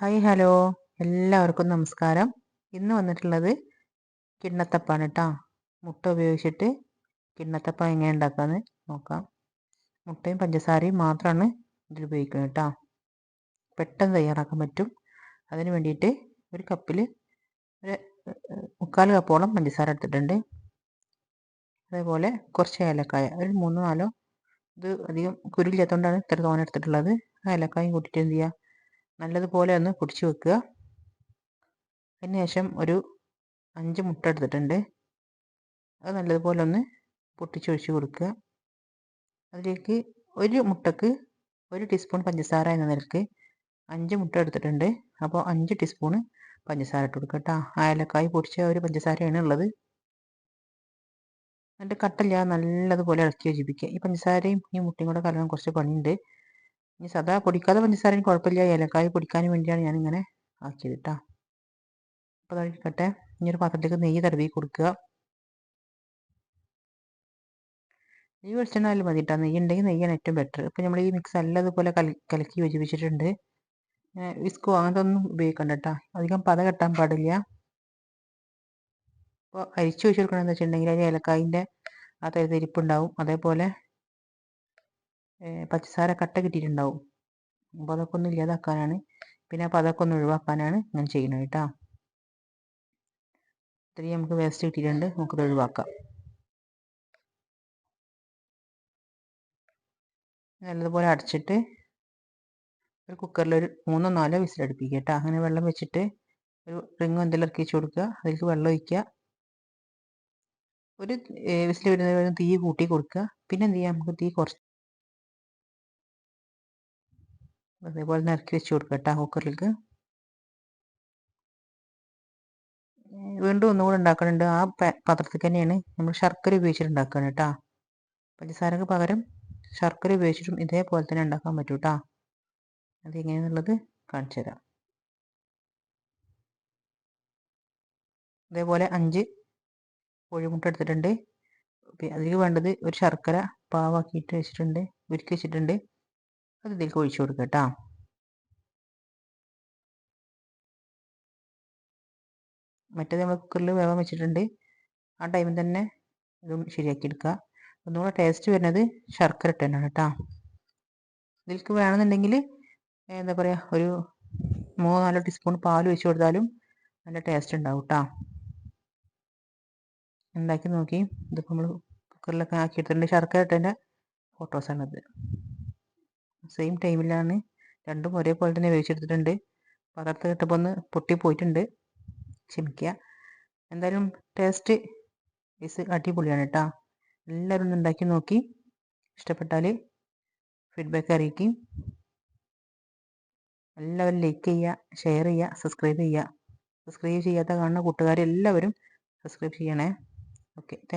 Hi hello എല്ലാവർക്കും നമസ്കാരം. ഇന്ന് വന്നിട്ടുള്ളത് കിണ്ണത്തപ്പാണ് കേട്ടോ മുട്ട ഉപയോഗിച്ചിട്ട് കിണ്ണത്തപ്പ എങ്ങനെ ഉണ്ടാക്കാമെന്ന് നോക്കാം. മുട്ടയും പഞ്ചസാരയും മാത്രമാണ് ഇതിൽ ഉപയോഗിക്കുന്നത് കേട്ടോ പെട്ടെന്ന് തയ്യാറാക്കാൻ പറ്റും. അതിന് വേണ്ടിയിട്ട് ഒരു കപ്പിൽ ഒരു മുക്കാൽ കപ്പോളം പഞ്ചസാര എടുത്തിട്ടുണ്ട്. അതേപോലെ കുറച്ച് ഏലക്കായ. ഒരു മൂന്നോ നാലോ ഇത് അധികം കുരുവില്ലാത്തതുകൊണ്ടാണ് ഇത്ര തോന്നെടുത്തിട്ടുള്ളത് ഏലക്കായും കൂട്ടിയിട്ട് എന്ത് ചെയ്യുക നല്ലതുപോലെ ഒന്ന് പൊടിച്ചു വെക്കുക. അതിനുശേഷം ഒരു അഞ്ച് മുട്ട എടുത്തിട്ടുണ്ട്. അത് നല്ലതുപോലെ ഒന്ന് പൊട്ടിച്ചൊഴിച്ച് കൊടുക്കുക. അതിലേക്ക് ഒരു മുട്ടക്ക് ഒരു ടീസ്പൂൺ പഞ്ചസാര എന്ന നിലയ്ക്ക് അഞ്ച് മുട്ട എടുത്തിട്ടുണ്ട്. അപ്പോൾ അഞ്ച് ടീസ്പൂണ് പഞ്ചസാര ഇട്ട് കൊടുക്കുക കേട്ടോ. ഏലക്കായ് പൊടിച്ച ഒരു പഞ്ചസാരയാണ് ഉള്ളത്. എന്നിട്ട് കട്ടില്ല നല്ലതുപോലെ ഇളക്കി യോജിപ്പിക്കുക. ഈ പഞ്ചസാരയും ഈ മുട്ടയും കൂടെ കലകാൻ കുറച്ച് പണിയുണ്ട്. ഇനി സദാ പൊടിക്കാതെ പഞ്ചസാരയും കുഴപ്പമില്ല ഏലക്കായ പൊടിക്കാൻ വേണ്ടിയാണ് ഞാനിങ്ങനെ ആക്കിയത് കേട്ടോ അപ്പോൾ അതായിക്കട്ടെ ഇനി ഒരു പാത്രത്തിലേക്ക് നെയ്യ് തടവി കൊടുക്കുക. നെയ്യ് വെളിച്ചെണ്ണ മതി കേട്ടോ നെയ്യ് ഉണ്ടെങ്കിൽ നെയ്യാണ് ഏറ്റവും ബെറ്റർ ഇപ്പോൾ നമ്മൾ ഈ മിക്സ് അല്ല അതുപോലെ കലക്കി യോജിപ്പിച്ചിട്ടുണ്ട്. വിസ്കോ അങ്ങനത്തെ ഒന്നും ഉപയോഗിക്കണ്ട കേട്ടോ അധികം പത കെട്ടാൻ പാടില്ല. അപ്പോൾ അരിച്ചു വെച്ച് കൊടുക്കണമെന്ന് വെച്ചിട്ടുണ്ടെങ്കിൽ അതിൽ ഏലക്കായിന്റെ ആ തരിപ്പുണ്ടാവും അതേപോലെ പഞ്ചസാര കട്ട കിട്ടിയിട്ടുണ്ടാവും. അപ്പോൾ അതൊക്കെ ഒന്ന് ഇല്ലാതാക്കാനാണ്. പിന്നെ അപ്പോൾ അതൊക്കെ ഒന്ന് ഒഴിവാക്കാനാണ് ഞാൻ ചെയ്യുന്നത് കേട്ടോ. ഇത്രയും നമുക്ക് വേസ്റ്റ് കിട്ടിയിട്ടുണ്ട്. നമുക്കത് ഒഴിവാക്കാം. നല്ലതുപോലെ അടച്ചിട്ട് ഒരു കുക്കറിൽ ഒരു മൂന്നോ നാലോ വിസിലടുപ്പിക്കുക കേട്ടോ. അങ്ങനെ വെള്ളം വെച്ചിട്ട് ഒരു റിങ്ങോ എന്തെങ്കിലും ഇറക്കി വെച്ച് കൊടുക്കുക. അതിലേക്ക് വെള്ളം ഒഴിക്കുക. ഒരു വിസിൽ വരുന്ന തീ കൂട്ടി കൊടുക്കുക. പിന്നെ എന്ത് ചെയ്യാം? നമുക്ക് തീ കുറച്ച് അതേപോലെ നിറക്കി വെച്ച് കൊടുക്കുക കേട്ടോ കുക്കറിലേക്ക് വീണ്ടും ഒന്നുകൂടെ ഉണ്ടാക്കുന്നുണ്ട് ആ പാത്രത്തിൽ തന്നെയാണ് നമ്മൾ ശർക്കര ഉപയോഗിച്ചിട്ട് ഉണ്ടാക്കുകയാണ് കേട്ടോ പഞ്ചസാരക്ക് പകരം ശർക്കര ഉപയോഗിച്ചിട്ടും ഇതേപോലെ തന്നെ ഉണ്ടാക്കാൻ പറ്റും കേട്ടോ അതെങ്ങനെയാണെന്നുള്ളത് കാണിച്ചു തരാം. അതേപോലെ അഞ്ച് കോഴിമുട്ട എടുത്തിട്ടുണ്ട്. അതിലേക്ക് വേണ്ടത് ഒരു ശർക്കര പാവാക്കിയിട്ട് വെച്ചിട്ടുണ്ട്. ഉരുക്കി വെച്ചിട്ടുണ്ട്. അത് ഇതിലേക്ക് ഒഴിച്ചു കൊടുക്കുക കേട്ടോ. മറ്റേ നമ്മൾ കുക്കറിൽ വേവാൻ വെച്ചിട്ടുണ്ട്. ആ ടൈമിൽ തന്നെ ഇതും ശരിയാക്കി എടുക്കുക. ഒന്നുകൂടെ ടേസ്റ്റ് വരുന്നത് ശർക്കര ഇട്ടാണ് കേട്ടോ. ഇതിലേക്ക് വേണമെന്നുണ്ടെങ്കിൽ എന്താ പറയുക ഒരു മൂന്നോ നാലോ ടീസ്പൂൺ പാൽ ഒഴിച്ച് കൊടുത്താലും നല്ല ടേസ്റ്റ് ഉണ്ടാവും കേട്ടോ. ഉണ്ടാക്കി നോക്കി. ഇതിപ്പോൾ നമ്മൾ കുക്കറിലൊക്കെ ആക്കിയെടുത്തിട്ടുണ്ട് ശർക്കര ഇട്ടതിന്റെ ഫോട്ടോസാണിത് സെയിം ടൈമിലാണ് രണ്ടും ഒരേപോലെ തന്നെ വേവിച്ചെടുത്തിട്ടുണ്ട്. പകർത്ത് കിട്ടപ്പോൾ ഒന്ന് പൊട്ടിപ്പോയിട്ടുണ്ട് ക്ഷമിക്കുക എന്തായാലും ടേസ്റ്റ് ഇസ് അടിപൊളിയാണ് കേട്ടോ എല്ലാവരും ഒന്ന് ഉണ്ടാക്കി നോക്കി. ഇഷ്ടപ്പെട്ടാൽ ഫീഡ്ബാക്ക് അറിയിക്കും. എല്ലാവരും ലൈക്ക് ചെയ്യുക ഷെയർ ചെയ്യുക സബ്സ്ക്രൈബ് ചെയ്യുക സബ്സ്ക്രൈബ് ചെയ്യാത്ത കാണുന്ന കൂട്ടുകാരെല്ലാവരും സബ്സ്ക്രൈബ് ചെയ്യണേ. Okay thank